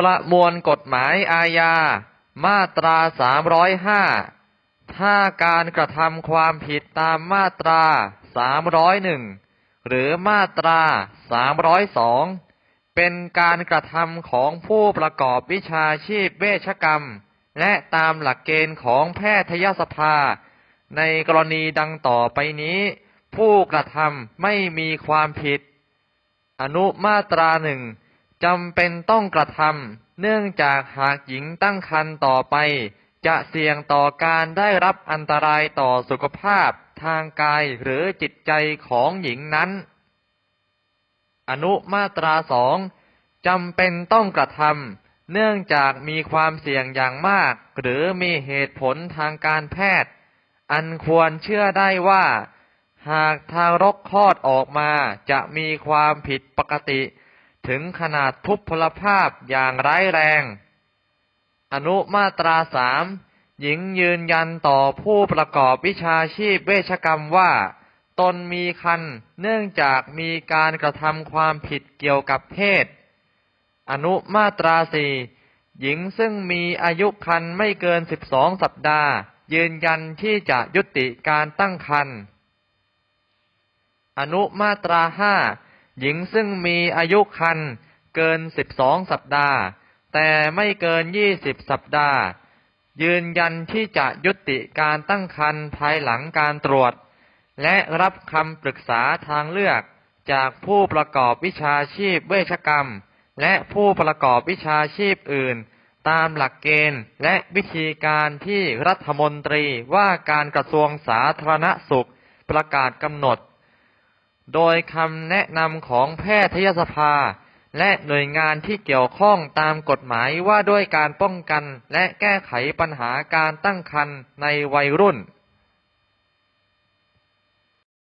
ประมวลกฎหมายอาญา มาตรา305ถ้าการกระทำความผิดตามมาตรา301หรือมาตรา302เป็นการกระทำของผู้ประกอบวิชาชีพเวชกรรม และตามหลักเกณฑ์ของแพทยสภา ในกรณีดังต่อไปนี้ ผู้กระทำไม่มีความผิด อนุมาตราหนึ่ง จำเป็นต้องกระทำเนื่องจากหากหญิงตั้งครรภ์ต่อไป จะเสี่ยงต่อการได้รับอันตรายต่อสุขภาพทางกายหรือจิตใจของหญิงนั้น อนุมาตราสองจำเป็นต้องกระทำเนื่องจากมีความเสี่ยงอย่างมาก หรือมีเหตุผลทางการแพทย์ อันควรเชื่อได้ว่า หากทารกคลอดออกมาจะมีความผิดปกติ ถึงขนาดทุพพลภาพอย่างร้ายแรง อนุมาตราสามหญิงยืนยันต่อผู้ประกอบวิชาชีพเวชกรรมว่า ตนมีคันเนื่องจากมีการกระทำความผิดเกี่ยวกับเพศ อนุมาตราสี่หญิงซึ่งมีอายุคันไม่เกิน12สัปดาห์ ยืนยันที่จะยุติการตั้งคัน อนุมาตราห้า หญิงซึ่งมีอายุคันเกิน12สัปดาห์ แต่ไม่เกิน20สัปดาห์ ยืนยันที่จะยุติการตั้งครรภ์ภายหลังการตรวจ และรับคำปรึกษาทางเลือกจากผู้ประกอบวิชาชีพเวชกรรม และผู้ประกอบวิชาชีพอื่น ตามหลักเกณฑ์และวิธีการที่รัฐมนตรีว่าการกระทรวงสาธารณสุขประกาศกำหนด โดยคำแนะนำของแพทยสภา และหน่วยงานที่เกี่ยวข้องตามกฎหมายว่าด้วยการป้องกันและแก้ไขปัญหาการตั้งครรภ์ในวัยรุ่น